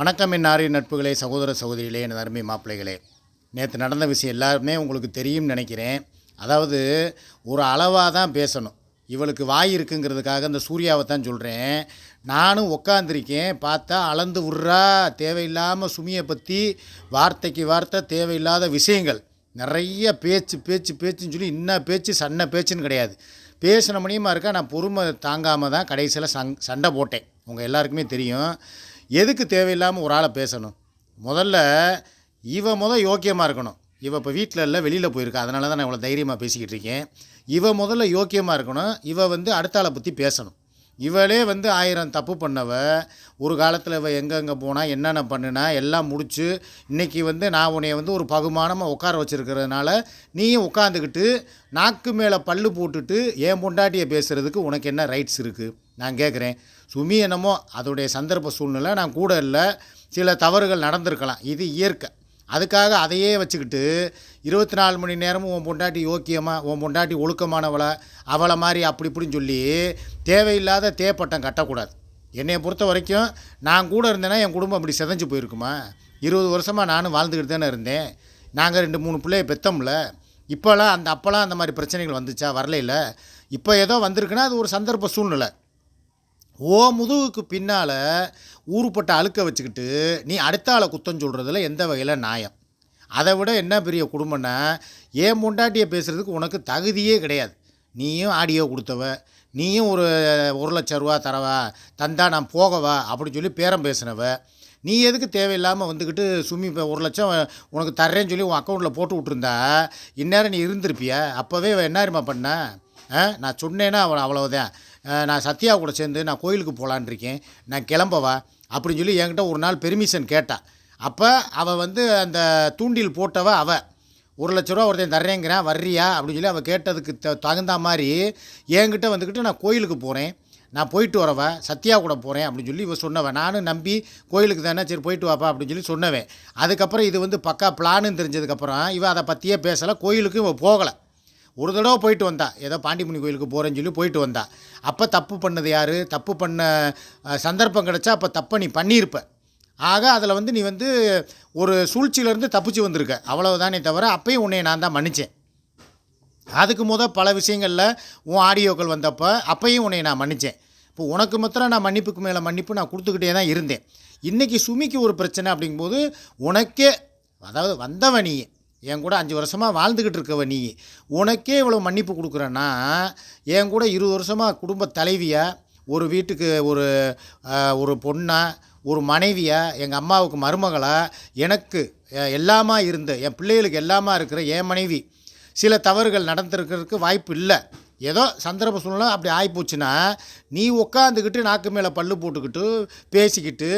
வணக்கம் என் ஆரிய நட்புகளே சகோதர சகோதரிகளே என் அருமை மாப்பிள்ளைகளே. நேற்று நடந்த விஷயம் எல்லாருமே உங்களுக்கு தெரியும்னு நினைக்கிறேன். அதாவது ஒரு அளவாக தான் பேசணும். இவளுக்கு வாய் இருக்குங்கிறதுக்காக இந்த சூர்யாவை தான் சொல்கிறேன் நானும் உட்காந்துருக்கேன் பார்த்தா அளந்து விட்றா தேவையில்லாமல் சுமியை பற்றி வார்த்தைக்கு வார்த்தை தேவையில்லாத விஷயங்கள். நிறைய பேச்சு பேச்சு பேச்சுன்னு சொல்லி இன்ன பேச்சு சன்ன பேச்சுன்னு கிடையாது. பேசின மணியமாக இருக்கா? நான் பொறுமை தாங்காமல் தான் கடைசியில் சங் சண்டை போட்டேன். உங்கள் எல்லாருக்குமே தெரியும். எதுக்கு தேவையில்லாமல் ஒரு ஆளை பேசணும்? முதல்ல இவ முதல் யோக்கியமாக இருக்கணும். இவ இப்போ வீட்டில் இல்லை வெளியில் போயிருக்கா. அதனால தான் நான் இவ்வளோ தைரியமாக பேசிக்கிட்டு இருக்கேன். இவ முதல்ல யோக்கியமாக இருக்கணும். இவ வந்து அடுத்த ஆளை பற்றி பேசணும். இவளே வந்து ஆயிரம் தப்பு பண்ணவ. ஒரு காலத்தில் இவள் எங்கெங்கே போனால் என்னென்ன பண்ணுனா எல்லாம் முடித்து இன்றைக்கி வந்து நான் உன்னைய வந்து ஒரு பகுமானமாக உட்கார வச்சுருக்கிறதுனால நீயும் உட்காந்துக்கிட்டு நாக்கு மேலே பல்லு போட்டுட்டு என் பொண்டாட்டியை பேசுகிறதுக்கு உனக்கு என்ன ரைட்ஸ் இருக்குது நான் கேட்குறேன் சுமி என்னமோ அதோடைய சந்தர்ப்ப சூழ்நிலை நான் கூட இல்லை. சில தவறுகள் நடந்திருக்கலாம். இது இயற்கை. அதுக்காக அதையே வச்சுக்கிட்டு இருபத்தி நாலு மணி நேரமும் உன் பொண்டாட்டி யோக்கியமாக உன் பொண்டாட்டி ஒழுக்கமானவளை அவளை மாதிரி அப்படி இப்படின்னு சொல்லி தேவையில்லாத தேப்பட்டம் கட்டக்கூடாது. என்னையை பொறுத்த வரைக்கும் நான் கூட இருந்தேன்னா என் குடும்பம் அப்படி சிதைஞ்சு போயிருக்குமா? இருபது வருஷமாக நானும் வாழ்ந்துக்கிட்டு தானே இருந்தேன். நாங்கள் ரெண்டு மூணு பிள்ளைய பெத்தோம்ல. இப்போலாம் அந்த அப்போலாம் அந்த மாதிரி பிரச்சனைகள் வந்துச்சா? வரலையில். இப்போ ஏதோ வந்திருக்குன்னா அது ஒரு சந்தர்ப்ப சூழ்நிலை. ஓ முதுகுக்கு பின்னால் ஊறுப்பட்ட அழுக்க வச்சுக்கிட்டு நீ அடுத்த ஆளை குத்தம் சொல்கிறதுல எந்த வகையில் நியாயம்? அதை விட என்ன பெரிய குடும்பம்னா ஏன் முண்டாட்டியை பேசுகிறதுக்கு உனக்கு தகுதியே கிடையாது. நீயும் ஆடியோ கொடுத்தவ நீயும் ஒரு ஒரு லட்ச ரூபா தரவா தந்தா நான் போகவா அப்படின்னு சொல்லி பேரம் பேசினவ நீ எதுக்கு தேவையில்லாமல் வந்துக்கிட்டு சுமி இப்போ ஒரு லட்சம் உனக்கு தர்றேன்னு சொல்லி உன் அக்கௌண்ட்டில் போட்டு விட்ருந்தா இந்நேரம் நீ இருந்திருப்பிய? அப்போவே இவ என்ன பண்ண? ஆ, நான் சொன்னேன்னா அவள் அவ்வளோதான் நான் சத்யா கூட சேர்ந்து நான் கோயிலுக்கு போகலான் இருக்கேன் நான் கிளம்பவா? அப்படின்னு சொல்லி என்கிட்ட ஒரு நாள் பெர்மிஷன் கேட்டா. அப்போ அவள் வந்து அந்த தூண்டில் போட்டவ அவ. ஒரு லட்ச ரூபா ஒருத்தன் தர்றேங்கிறேன் வர்றியா? அப்படின்னு சொல்லி அவள் கேட்டதுக்கு த தகுந்த மாதிரி என்கிட்ட வந்துக்கிட்டு நான் கோயிலுக்கு போகிறேன் நான் போயிட்டு வரவ? சத்யா கூட போகிறேன் அப்படின்னு சொல்லி இவன் சொன்னவன் நானும் நம்பி கோயிலுக்கு தானே சரி போயிட்டு வாப்பா அப்படின்னு சொல்லி சொன்னவன். அதுக்கப்புறம் இது வந்து பக்கா பிளான்னு தெரிஞ்சதுக்கப்புறம் இவன் அதை பற்றியே பேசலை. கோயிலுக்கு இவன் போகலை. ஒரு தடவை போயிட்டு வந்தா. ஏதோ பாண்டிமுனி கோயிலுக்கு போகிறேன்னு சொல்லி போயிட்டு வந்தா. அப்போ தப்பு பண்ணது யார்? தப்பு பண்ண சந்தர்ப்பம் கிடச்சா அப்போ தப்பை நீ பண்ணியிருப்ப. ஆக அதில் வந்து நீ வந்து ஒரு சூழ்ச்சியிலேருந்து தப்பிச்சு வந்திருக்க. அவ்வளவுதானே தவிர அப்பயும் உன்னை நான் தான் மன்னித்தேன் அதுக்கு முத பல விஷயங்களில் உன் ஆடியோக்கள் வந்தப்போ அப்பையும் உன்னை நான் மன்னித்தேன் இப்போ உனக்கு மாத்திரம் நான் மன்னிப்புக்கு மேலே மன்னிப்பு நான் கொடுத்துக்கிட்டே தான் இருந்தேன். இன்றைக்கி சுமிக்கு ஒரு பிரச்சனை அப்படிங்கும்போது உனக்கே அதாவது வந்தவன் நீ என் கூட அஞ்சு வருஷமாக வாழ்ந்துக்கிட்டு இருக்கவ நீ. உனக்கே இவ்வளோ மன்னிப்பு கொடுக்குறேன்னா என் கூட இருபது வருஷமாக குடும்ப தலைவியாக ஒரு வீட்டுக்கு ஒரு ஒரு பொண்ணாக ஒரு மனைவியாக எங்கள் அம்மாவுக்கு மருமகளாக எனக்கு எல்லாமா இருந்த என் பிள்ளைகளுக்கு எல்லாமா இருக்கிற என் மனைவி. சில தவறுகள் நடந்திருக்கிறதுக்கு வாய்ப்பு இல்லை. ஏதோ சந்தர்ப்ப சூழ்நிலை அப்படி ஆகிப்போச்சுன்னா நீ உட்காந்துக்கிட்டு நாக்கு மேலே பல்லு போட்டுக்கிட்டு பேசிக்கிட்டு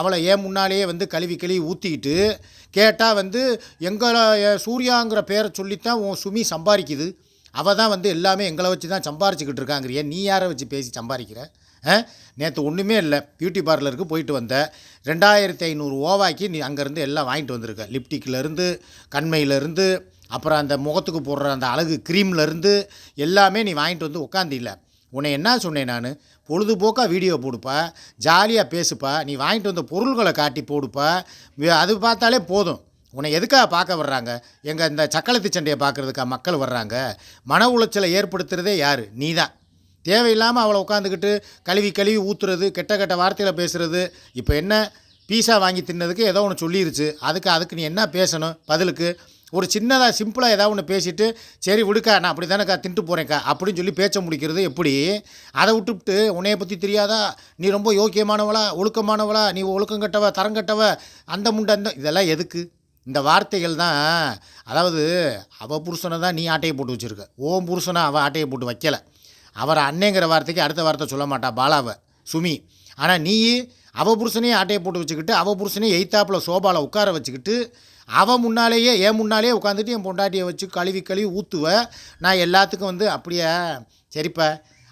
அவளை ஏன் முன்னாலேயே வந்து கழுவி கழுவி ஊற்றிக்கிட்டு கேட்டால் வந்து எங்களை சூர்யாங்கிற பேரை சொல்லித்தான் உன் சுமி சம்பாதிக்குது அவள் தான் வந்து எல்லாமே எங்களை வச்சு தான் சம்பாரிச்சிக்கிட்டு இருக்காங்கிறிய. நீ யாரை வச்சு பேசி சம்பாதிக்கிற நேற்று ஒன்றுமே இல்லை. பியூட்டி பார்லருக்கு போயிட்டு வந்த. ரெண்டாயிரத்தி ஐநூறு ஓவாக்கி நீ அங்கேருந்து எல்லாம் வாங்கிட்டு வந்திருக்க. லிப்டிக்லேருந்து கண்மையிலேருந்து அப்புறம் அந்த முகத்துக்கு போடுற அந்த அழகு க்ரீம்லேருந்து எல்லாமே நீ வாங்கிட்டு வந்து உட்காந்தில்ல உன்னை என்ன சொன்னேன் நான்? பொழுதுபோக்காக வீடியோ போடுப்பா ஜாலியாக பேசுப்பா நீ வாங்கிட்டு வந்த பொருள்களை காட்டி போடுப்பா அது பார்த்தாலே போதும். உன்னை எதுக்காக பார்க்க வர்றாங்க? எங்கள் இந்த சக்களத்து சண்டையை பார்க்குறதுக்கா மக்கள் வர்றாங்க? மன உளைச்சலை ஏற்படுத்துகிறதே யார்? நீ தான் தேவையில்லாமல் அவளை உட்காந்துக்கிட்டு கழுவி கழுவி ஊற்றுறது கெட்ட கெட்ட வார்த்தையில் பேசுகிறது இப்போ என்ன? பீஸா வாங்கி தின்னதுக்கு ஏதோ ஒன்று சொல்லிருச்சு. அதுக்கு அதுக்கு நீ என்ன பேசணும்? பதிலுக்கு. ஒரு சின்னதாக சிம்பிளாக ஏதாவது ஒன்று பேசிவிட்டு சரி விடுக்கா நான் அப்படி தானேக்கா தின்ட்டு போகிறேன்க்கா அப்படின்னு சொல்லி பேச்சை முடிக்கிறது எப்படி? அதை விட்டுவிட்டு உன்னைய பற்றி தெரியாதா? நீ ரொம்ப யோக்கியமானவளா ஒழுக்கமானவளா நீ ஒழுக்கம் கட்டவ தரம் கட்டவ அந்த முண்டை அந்த இதெல்லாம் எதுக்கு? இந்த வார்த்தைகள் தான் அதாவது அவள் புருஷனை தான் நீ ஆட்டையை போட்டு வச்சுருக்க. ஓம் புருஷனை அவள் ஆட்டையை போட்டு வைக்கல. அவரை அண்ணேங்கிற வார்த்தைக்கு அடுத்த வார்த்தை சொல்ல மாட்டா பாலாவை சுமி. ஆனால் நீ அவ புருஷனையும் ஆட்டையை போட்டு வச்சுக்கிட்டு அவ புருஷனையும் எய்த்தாப்பில் சோபாவில் உட்கார வச்சுக்கிட்டு அவன் முன்னாலேயே என் முன்னாலேயே உட்காந்துட்டு என் பொண்டாட்டியை வச்சு கழுவி கழுவி ஊற்றுவ நான் எல்லாத்துக்கும் வந்து அப்படியே சரிப்பா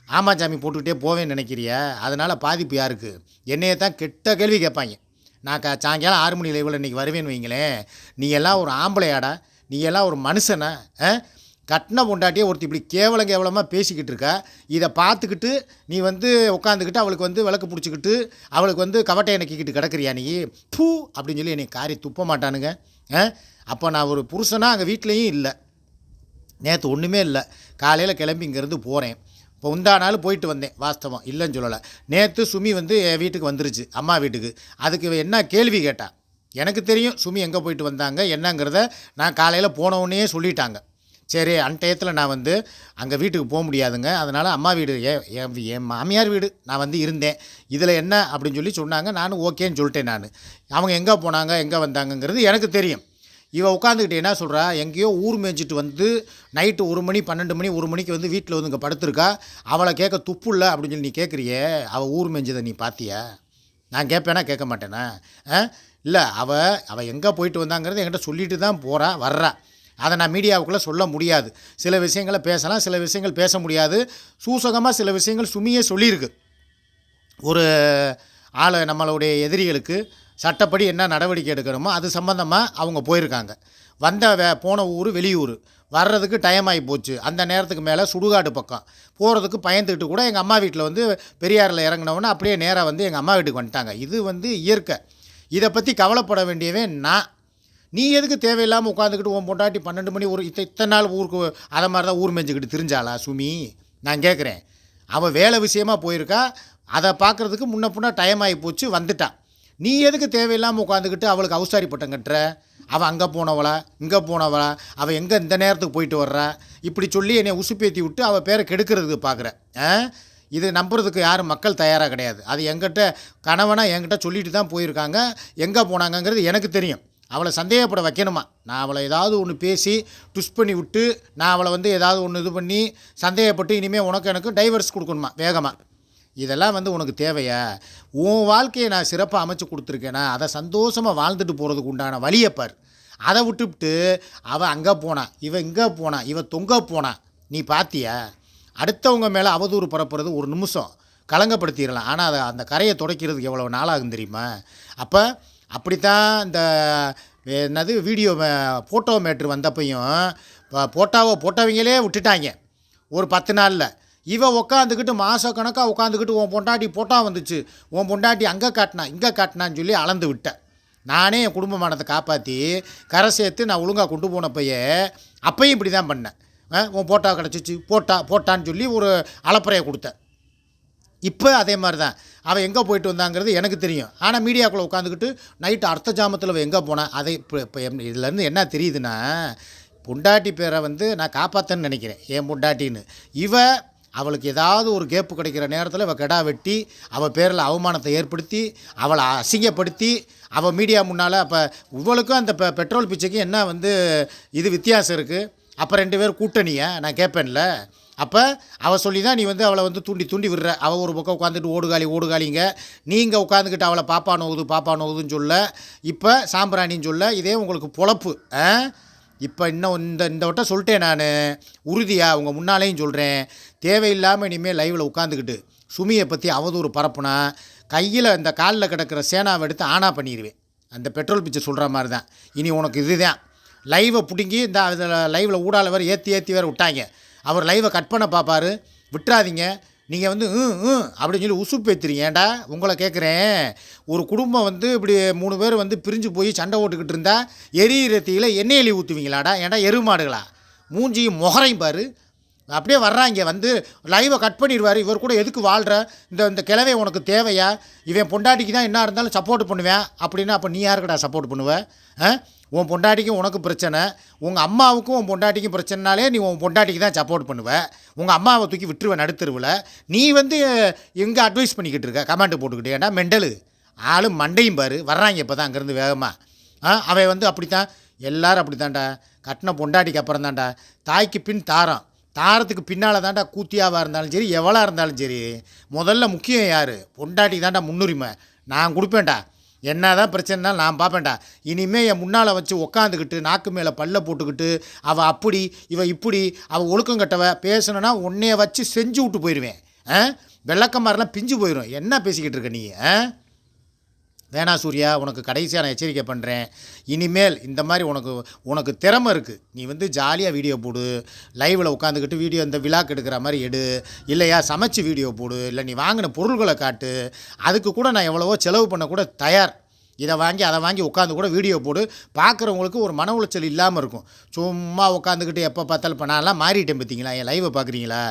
ஆமாம் சாமி போட்டுக்கிட்டே போவேன்னு நினைக்கிறிய? அதனால் பாதிப்பு யாருக்கு? என்னையே தான் கெட்ட கேள்வி கேட்பாங்க. நான் க சாயங்காலம் ஆறு மணி லைவில் இன்றைக்கி வருவேன்னு வைங்களேன். நீ எல்லாம் ஒரு ஆம்பளையாடா. நீ எல்லாம் ஒரு மனுஷனா ஆ? கட்டின பொண்டாட்டியை ஒருத்தி இப்படி கேவலம் கேவலமாக பேசிக்கிட்டு இருக்கா. இதை பார்த்துக்கிட்டு நீ வந்து உட்காந்துக்கிட்டு அவளுக்கு வந்து விளக்கு பிடிச்சிக்கிட்டு அவளுக்கு வந்து கவட்டையை நக்கிக்கிட்டு கிடக்குறியா நீ? பூ! அப்படின்னு சொல்லி என்னை காரி துப்ப மாட்டானுங்க. அப்போ நான் ஒரு புருஷனாக அங்கே வீட்லேயும் இல்லை. நேற்று ஒன்றுமே இல்லை. காலையில் கிளம்பி இங்கேருந்து போகிறேன் இப்போ உந்தா நாள் போயிட்டு வந்தேன் வாஸ்தவம். இல்லைன்னு சொல்லலை. நேற்று சுமி வந்து என் வீட்டுக்கு வந்துருச்சு அம்மா வீட்டுக்கு. அதுக்கு என்ன கேள்வி கேட்டால் எனக்கு தெரியும் சுமி எங்கே போயிட்டு வந்தாங்க என்னங்கிறத நான் காலையில் போனவுடனே சொல்லிட்டாங்க. சரி அன்டயத்தில் நான் வந்து அங்கே வீட்டுக்கு போக முடியாதுங்க. அதனால் அம்மா வீடு என் என் என் மாமியார் வீடு நான் வந்து இருந்தேன். இதில் என்ன அப்படின்னு சொல்லி சொன்னாங்க. நானும் ஓகேன்னு சொல்லிட்டேன் நான். அவங்க எங்கே போனாங்க எங்கே வந்தாங்கங்கிறது எனக்கு தெரியும். இவ உட்காந்துக்கிட்டு என்ன சொல்கிறா எங்கேயோ ஊர் மேய்ஞ்சிட்டு வந்து நைட்டு ஒரு மணி பன்னெண்டு மணி ஒரு மணிக்கு வந்து வீட்டில் வந்து இங்கே படுத்திருக்கா. அவளை கேட்க துப்பு இல்லை அப்படின்னு சொல்லி நீ கேட்குறியே அவள் ஊர் மேய்ஞ்சதை நீ பார்த்தியா நான் கேட்பேனா கேட்க மாட்டேனா? ஆ? இல்லை அவள் அவள் எங்கே போயிட்டு வந்தாங்கிறது என்கிட்ட சொல்லிட்டு தான் போகிறா வர்றா. அதை நான் மீடியாவுக்குள்ளே சொல்ல முடியாது. சில விஷயங்களை பேசலாம் சில விஷயங்கள் பேச முடியாது. சூசகமாக சில விஷயங்கள் சுமியே சொல்லியிருக்கு. ஒரு ஆளை நம்மளுடைய எதிரிகளுக்கு சட்டப்படி என்ன நடவடிக்கை எடுக்கணுமோ அது சம்மந்தமாக அவங்க போயிருக்காங்க. வந்த வே போன ஊர் வெளியூர். வர்றதுக்கு டைம் ஆகி போச்சு. அந்த நேரத்துக்கு மேலே சுடுகாடு பக்கம். போகிறதுக்கு பயந்துக்கிட்டு கூட எங்கள் அம்மா வீட்டில் வந்து பெரியாரில் இறங்கினவொன்னே அப்படியே நேராக வந்து எங்கள் அம்மா வீட்டுக்கு வந்துட்டாங்க. இது வந்து இயற்கை. இதை பற்றி கவலைப்பட வேண்டியவே நான் நீ எதுக்கு தேவையில்லாமல் உட்காந்துக்கிட்டு உன் பொண்டாட்டி பன்னெண்டு மணி ஒரு இத்த இத்தனை நாள் ஊருக்கு அதை மாதிரி தான் ஊர் மேய்ஞ்சிக்கிட்டு திரிஞ்சாளா சுமி? நான் கேட்குறேன் அவள் வேலை விஷயமா போயிருக்கா அதை பார்க்குறதுக்கு முன்ன பின்ன டைம் ஆகி போச்சு வந்துட்டான் நீ எதுக்கு தேவையில்லாமல் உட்காந்துக்கிட்டு அவளுக்கு அவசாரி பட்டம் கட்டுற? அவள் அங்கே போனவளா இங்கே போனவளா அவள் எங்கே இந்த நேரத்துக்கு போயிட்டு வர்றா? இப்படி சொல்லி என்னை உசுப்பேத்தி விட்டு அவள் பேரை கெடுக்கிறதுக்கு பார்க்குற இதை இது நம்புறதுக்கு யாரும் மக்கள் தயாராக கிடையாது. அது எங்கிட்ட கணவனாக என்கிட்ட சொல்லிட்டு தான் போயிருக்காங்க. எங்கே போனாங்கங்கிறது எனக்கு தெரியும். அவளை சந்தேகப்பட வைக்கணுமா? நான் அவளை ஏதாவது ஒன்று பேசி ட்விஸ்ட் பண்ணி விட்டு நான் அவளை வந்து ஏதாவது ஒன்று இது பண்ணி சந்தேகப்பட்டு இனிமேல் உனக்கு எனக்கு டைவர்ஸ் கொடுக்கணுமா வேகமாக இதெல்லாம் வந்து உனக்கு தேவையா? உன் வாழ்க்கையை நான் சிறப்பாக அமைச்சு கொடுத்துருக்கேனா? அதை சந்தோஷமாக வாழ்ந்துட்டு போகிறதுக்கு உண்டான வழியை பார். அதை விட்டுவிட்டு அவள் அங்கே போனா இவன் இங்கே போனா இவன் தொங்க போனா நீ பாத்தியா? அடுத்தவங்க மேலே அவதூறு பரப்புறது ஒரு நிமிஷம். கலங்கப்படுத்திடலாம். ஆனால் அதை அந்த கரையை துடைக்கிறதுக்கு எவ்வளோ நாளாகும் தெரியுமா? அப்போ அப்படித்தான் இந்த என்னது வீடியோ ஃபோட்டோ மேட்ரு வந்தப்பையும் போட்டாவோ போட்டவங்களே விட்டுட்டாங்க. ஒரு பத்து நாளில். இவன் உட்காந்துக்கிட்டு மாத கணக்காக உட்காந்துக்கிட்டு உன் பொண்டாட்டி போட்டா வந்துச்சு. உன் பொண்டாட்டி அங்கே காட்டினா இங்கே காட்டினான்னு சொல்லி அளந்து விட்டேன் நானே என் குடும்பமானதை காப்பாற்றி கரை சேர்த்து நான் ஒழுங்காக கொண்டு போனப்பையே அப்பையும் இப்படி தான் பண்ணேன் உன் போட்டா கிடச்சிச்சு போட்டா போட்டான்னு சொல்லி ஒரு அளப்பறையை கொடுத்தேன். இப்போ அதே மாதிரி தான் அவள் எங்கே போயிட்டு வந்தாங்கிறது எனக்கு தெரியும். ஆனால் மீடியாக்குள்ளே உட்காந்துக்கிட்டு நைட்டு அர்த்த ஜாமத்தில் அவள் எங்கே போனால் அதை இப்போ இப்போ எம்- இதுலேருந்து என்ன தெரியுதுன்னா பொண்டாட்டி பேரை வந்து நான் காப்பாற்றேன்னு நினைக்கிறேன். என் பொண்டாட்டின்னு. இவ அவளுக்கு ஏதாவது ஒரு கேப்பு கிடைக்கிற நேரத்தில் இவள் கெடா வெட்டி அவள் பேரில் அவமானத்தை ஏற்படுத்தி அவளை அசிங்கப்படுத்தி அவள் மீடியா முன்னால் அப்போ இவளுக்கும் அந்த பெ பெட்ரோல் பிச்சைக்கும் என்ன வந்து இது வித்தியாசம் இருக்குது அப்போ ரெண்டு பேர் கூட்டணியா? நான் கேட்பேன்ல அப்போ அவள் சொல்லி தான் நீ வந்து அவளை வந்து தூண்டி தூண்டி விடுற. அவள் ஒரு பக்கம் உட்காந்துட்டு ஓடுகாலி ஓடுகாலிங்க நீங்கள் உட்காந்துக்கிட்டு அவளை பாப்பா நோகுது பாப்பா நோகுதுன்னு சொல்ல. இப்போ சாம்பிராணின்னு சொல்ல இதே உங்களுக்கு பொழப்பு. ஆ? இப்போ இன்னும் இந்த இந்த வட்டம் சொல்லிட்டேன் நான். உறுதியாக உங்கள் முன்னாலேயும் சொல்கிறேன் தேவையில்லாமல் இனிமேல் லைவில் உட்காந்துக்கிட்டு சுமியை பற்றி அவதூறு பரப்புனா கையில் இந்த காலில் கிடக்கிற சேனாவை எடுத்து ஆனா பண்ணிடுவேன் அந்த பெட்ரோல் பிச்சை சொல்கிற மாதிரி தான் இனி உனக்கு இதுதான். லைவை பிடுங்கி இந்த அதில் லைவில் ஊடால வேறு ஏற்றி ஏற்றி வேறு விட்டாங்க. அவர் லைவை கட் பண்ண பார்ப்பார் விட்டுறாதீங்க. நீங்கள் வந்து ம் ம் அப்படின்னு சொல்லி உசுப்பு ஏற்றுறீங்க ஏண்டா உங்களை கேட்குறேன் ஒரு குடும்பம் வந்து இப்படி மூணு பேர் வந்து பிரிஞ்சு போய் சண்டை ஓட்டுக்கிட்டு இருந்தால் எரியிற தீயில் எண்ணெய் எலி ஊற்றுவீங்களாடா ஏன்டா? எருமாடுகளா? மூஞ்சியும் முகரையும் பாரு. அப்படியே வர்றாங்க. வந்து லைவை கட் பண்ணிடுவார். இவர் கூட எதுக்கு வாழ்கிற இந்த இந்த கிழவை உனக்கு தேவையா? இவன் பொண்டாட்டிக்கு தான் என்ன இருந்தாலும் சப்போர்ட் பண்ணுவேன். அப்படின்னா அப்போ நீ யாருக்கடா சப்போர்ட் பண்ணுவேன் ஆ? உன் பொண்டாட்டிக்கும் உனக்கு பிரச்சனை உங்கள் அம்மாவுக்கும் உன் பொண்டாட்டிக்கும் பிரச்சனைனாலே நீ உன் பொண்டாட்டிக்கு தான் சப்போர்ட் பண்ணுவ. உங்கள் அம்மாவை தூக்கி விட்டுருவேன் நடுத்தருவில். நீ வந்து எங்கே அட்வைஸ் பண்ணிக்கிட்டு இருக்க? கமெண்ட் போட்டுக்கிட்டு. ஏன்னா மெண்டலு. ஆளும் மண்டையும் பாரு. வர்றாங்க இப்போ தான் அங்கேருந்து வேகமாக ஆ அவன் வந்து அப்படித்தான். எல்லாரும் அப்படித்தான்டா. கட்டின பொண்டாட்டிக்கு அப்புறம் தான்டா. தாய்க்கு பின் தாரம். தாரத்துக்கு பின்னால் தான்டா கூத்தியாவாக இருந்தாலும் சரி எவ்வளோ இருந்தாலும் சரி முதல்ல முக்கியம் யார்? பொண்டாட்டிக்கு தான்டா முன்னுரிமை. நான் கொடுப்பேன்டா. என்ன தான் பிரச்சனைனா நான் பார்ப்பேன்டா. இனிமேல் என் முன்னால் வச்சு உக்காந்துக்கிட்டு நாக்கு மேலே பல்ல போட்டுக்கிட்டு அவள் அப்படி இவ இப்படி அவள் ஒழுக்கம் கட்டவ பேசணுன்னா உன்னைய வச்சு செஞ்சு விட்டு போயிடுவேன் ஆ? வெள்ளக்கமாரெலாம் பிஞ்சு போயிடும் என்ன பேசிக்கிட்டு இருக்க நீ வேணா சூர்யா உனக்கு கடைசியாக நான் எச்சரிக்கை பண்ணுறேன் இனிமேல் இந்த மாதிரி உனக்கு உனக்கு திறமை இருக்குது நீ வந்து ஜாலியாக வீடியோ போடு. லைவில் உட்காந்துக்கிட்டு வீடியோ இந்த விழாக்கு எடுக்கிற மாதிரி எடு. இல்லையா சமைச்சு வீடியோ போடு. இல்லை நீ வாங்கின பொருள்களை காட்டு. அதுக்கு கூட நான் எவ்வளவோ செலவு பண்ண கூட தயார். இதை வாங்கி அதை வாங்கி உட்காந்து கூட வீடியோ போடு. பார்க்குறவங்களுக்கு ஒரு மன உளைச்சல் இல்லாமல் இருக்கும். சும்மா உட்காந்துக்கிட்டு எப்போ பார்த்தாலும் இப்போ நான்லாம் மாறிட்டேன் பார்த்தீங்களா? என் லைவை பார்க்குறீங்களா?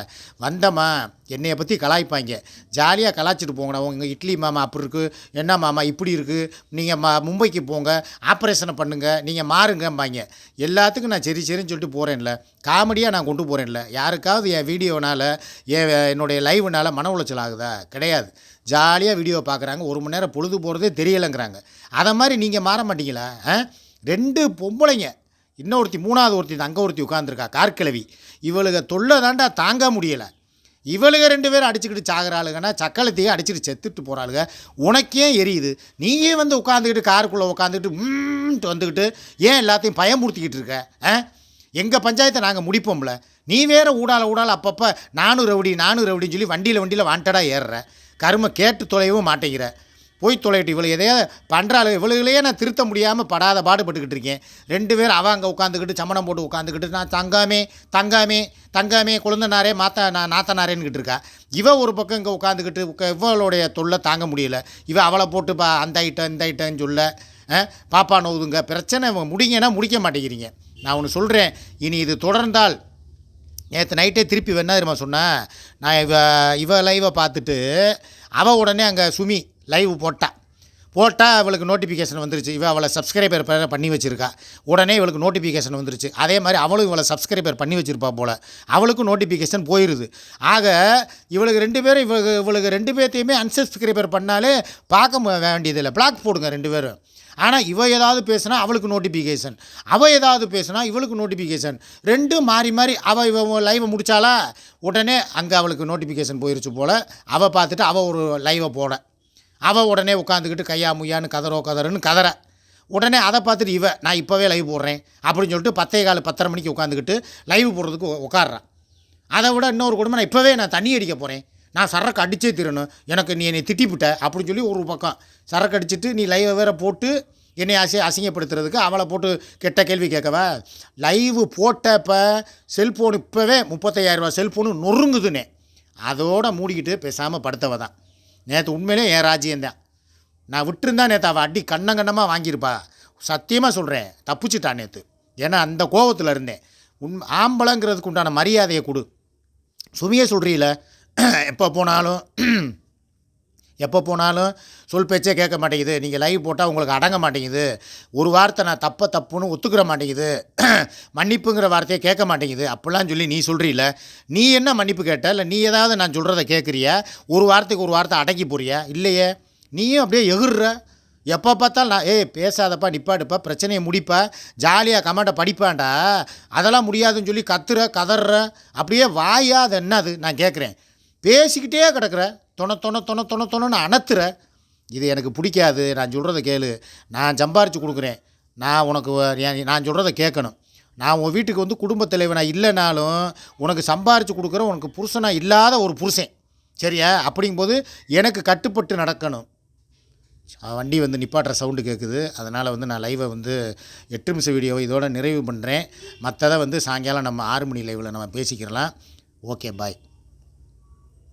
வந்தம்மா என்னைய பற்றி கலாய்ப்பாங்க. ஜாலியாக கலாய்ச்சிட்டு போங்கண்ணா உங்கள் இட்லி மாமா அப்படி இருக்குது என்ன மாமா இப்படி இருக்குது நீங்கள் மா மும்பைக்கு போங்க. ஆப்ரேஷனை பண்ணுங்கள் நீங்கள் மாறுங்கம்பாங்க. எல்லாத்துக்கும் நான் சரி சரின்னு சொல்லிட்டு போகிறேன்ல காமெடியாக நான் கொண்டு போகிறேன்ல யாருக்காவது என் வீடியோனால் என் என்னுடைய லைவுனால் மன உளைச்சல் ஆகுதா? கிடையாது. ஜாலியாக வீடியோ பார்க்குறாங்க ஒரு மணி நேரம் பொழுது போகிறதே தெரியலைங்கிறாங்க. அதை மாதிரி நீங்கள் மாற மாட்டீங்களா? ஆ? ரெண்டு பொம்பளைங்க. இன்னொருத்தி மூணாவது ஒருத்தி அங்கே ஒருத்தி உட்காந்துருக்கா கார்கிழவி. இவளுக தொல்லை தாண்டா தாங்க முடியலை. இவளுக ரெண்டு பேரும் அடிச்சுக்கிட்டு சாகுறாளுங்கன்னா சக்களத்தையே அடிச்சுட்டு செத்துட்டு போகிறாளுங்க உனக்கே எரியுது. நீயே வந்து உட்காந்துக்கிட்டு காருக்குள்ளே உட்காந்துக்கிட்டு ம்ன்ட்டு வந்துக்கிட்டு ஏன் எல்லாத்தையும் பயமுறுத்திக்கிட்டு இருக்க? ஆ? எங்கள் பஞ்சாயத்தை நாங்கள் முடிப்போம்ல. நீ வேற ஊடால ஊடால அப்பப்போ நானும் ரவுடி நானும் ரவுடின்னு சொல்லி வண்டியில் வண்டியில் வாண்டடாக ஏறுற. கருமை கேட்டு தொலைவும் மாட்டேங்கிற. போய் தொலைட்டு இவ்வளோ எதையோ பண்ணுறாள் இவளுகளையே நான் திருத்த முடியாமல் படாத பாடுபட்டுக்கிட்டு இருக்கேன். ரெண்டு பேரும் அவன் அங்கே உட்காந்துக்கிட்டு சமணம் போட்டு உட்காந்துக்கிட்டு நான் தங்காமே தங்காமே தங்காமே குழந்தனாரே மாத்தா நான் நாத்தனாரேன்னுக்கிட்டு இருக்கா. இவ ஒரு பக்கம் இங்கே உட்காந்துக்கிட்டு உக்க- இவளுடைய தொல்லை தாங்க முடியல. இவ அவளை போட்டு பா அந்த ஐட்டம் இந்த ஐட்டம்னு சொல்ல. ஆ, பாப்பா நோதுங்க பிரச்சனை முடிங்கன்னா முடிக்க மாட்டேங்கிறீங்க. நான் ஒன்று சொல்கிறேன் இனி இது தொடர்ந்தால் நேற்று நைட்டே திருப்பி வேணா தெரியுமா சொன்னேன் நான் இவ இவ லைவை பார்த்துட்டு அவள் உடனே அங்கே சுமி லைவ் போட்டாள் போட்டால் அவளுக்கு நோட்டிஃபிகேஷன் வந்துருச்சு. இவள் அவளை சப்ஸ்கிரைபர் பண்ணி வச்சுருக்கா. உடனே இவளுக்கு நோட்டிஃபிகேஷன் வந்துருச்சு. அதே மாதிரி அவளும் இவளை சப்ஸ்கிரைபர் பண்ணி வச்சுருப்பா போல். அவளுக்கும் நோட்டிஃபிகேஷன் போயிடுது ஆக இவளுக்கு ரெண்டு பேரும் இவளுக்கு இவளுக்கு ரெண்டு பேர்த்தையுமே அன்சப்ஸ்கிரைபர் பண்ணாலே பார்க்க வேண்டியதில்லை. பிளாக் போடுங்க ரெண்டு பேரும். ஆனால் இவ ஏதாவது பேசுனா அவளுக்கு நோட்டிஃபிகேஷன் அவள் ஏதாவது பேசுனா இவளுக்கு நோட்டிஃபிகேஷன் ரெண்டும் மாறி மாறி அவள் இவ லைவை முடித்தாளா உடனே அங்கே அவளுக்கு நோட்டிஃபிகேஷன் போயிருச்சு போல். அவள் பார்த்துட்டு அவள் ஒரு லைவை போட அவள் உடனே உட்காந்துக்கிட்டு கையா முய்யான்னு கதறோ கதறன்னு கதற. உடனே அதை பார்த்துட்டு இவ நான் இப்போவே லைவ் போடுறேன். அப்படின்னு சொல்லிட்டு பத்தே கால் பத்தரை மணிக்கு உட்காந்துக்கிட்டு லைவ் போடுறதுக்கு உட்காடுறான் உட்கார்றான் அதை விட இன்னொரு குடும்பம் நான் இப்போவே நான் தண்ணி அடிக்க போகிறேன் நான் சரக்கு அடித்தே தீரணும். எனக்கு நீ என்னை திட்டிவிட்ட அப்படின்னு சொல்லி ஒரு பக்கம் சரக்கு அடிச்சிட்டு நீ லைவை வேற போட்டு என்னை அசி அசிங்கப்படுத்துறதுக்கு அவளை போட்டு கெட்ட கேள்வி கேட்கவா. லைவு போட்டப்ப செல்ஃபோன் இப்போவே முப்பத்தையாயிரரூபா செல்ஃபோனு நொறுங்குதுன்னே. அதோடு மூடிக்கிட்டு பேசாமல் படுத்தவ தான். நேற்று உண்மையிலே என் ராஜ்யம்தான் நான் விட்டுருந்தா நேற்று அவள் அடி கண்ணங்கண்ணமாக வாங்கியிருப்பா. சத்தியமாக சொல்கிறேன் தப்பிச்சிட்டான் நேற்று ஏன்னா அந்த கோபத்தில் இருந்தேன். உண் ஆம்பளைங்கிறதுக்கு உண்டான மரியாதையை கொடு. சுமையே சொல்கிறீங்களே எப்போ போனாலும் எப்போ போனாலும் சொல் பேச்சே கேட்க மாட்டேங்குது. நீங்கள் லைவ் போட்டால் உங்களுக்கு அடங்க மாட்டேங்குது. ஒரு வார்த்தை நான் தப்பை தப்புன்னு ஒத்துக்கிற மாட்டேங்குது. மன்னிப்புங்கிற வார்த்தையை கேட்க மாட்டேங்குது. அப்படிலாம் சொல்லி நீ சொல்கிறீல நீ என்ன மன்னிப்பு கேட்ட? இல்லை நீ ஏதாவது நான் சொல்கிறத கேட்குறியா ஒரு வார்த்தைக்கு ஒரு வார்த்தை அடக்கி போறியா? இல்லையே. நீயும் அப்படியே எகுறுற எப்போ பார்த்தாலும் நான் ஏய் பேசாதப்பா நிப்பாடுப்பா பிரச்சனையை முடிப்பா ஜாலியாக கமெண்ட்டை படிப்பான்டா. அதெல்லாம் முடியாதுன்னு சொல்லி கத்துற கதற அப்படியே வாயா அது என்னது? நான் கேட்குறேன் பேசிக்கிட்டே கிடக்கிற தொண தொண தொண தொண தொணன்னு அணத்துற இது எனக்கு பிடிக்காது நான் சொல்கிறத கேளு நான் சம்பாரித்து கொடுக்குறேன் நான் உனக்கு நான் சொல்கிறத கேட்கணும். நான் உன் வீட்டுக்கு வந்து குடும்பத் தலைவனாக இல்லைனாலும் உனக்கு சம்பாரித்து கொடுக்குற உனக்கு புருஷனாக இல்லாத ஒரு புருஷன் சரியா? அப்படிங்கும்போது எனக்கு கட்டுப்பட்டு நடக்கணும். வண்டி வந்து நிப்பாட்டுற சவுண்டு கேட்குது அதனால் வந்து நான் லைவை வந்து எட்டு நிமிஷம் வீடியோவை இதோட நிறைவு பண்ணுறேன் மற்றதை வந்து சாயங்காலம் நம்ம ஆறு மணி லைவில் நம்ம பேசிக்கிறலாம். Okay bye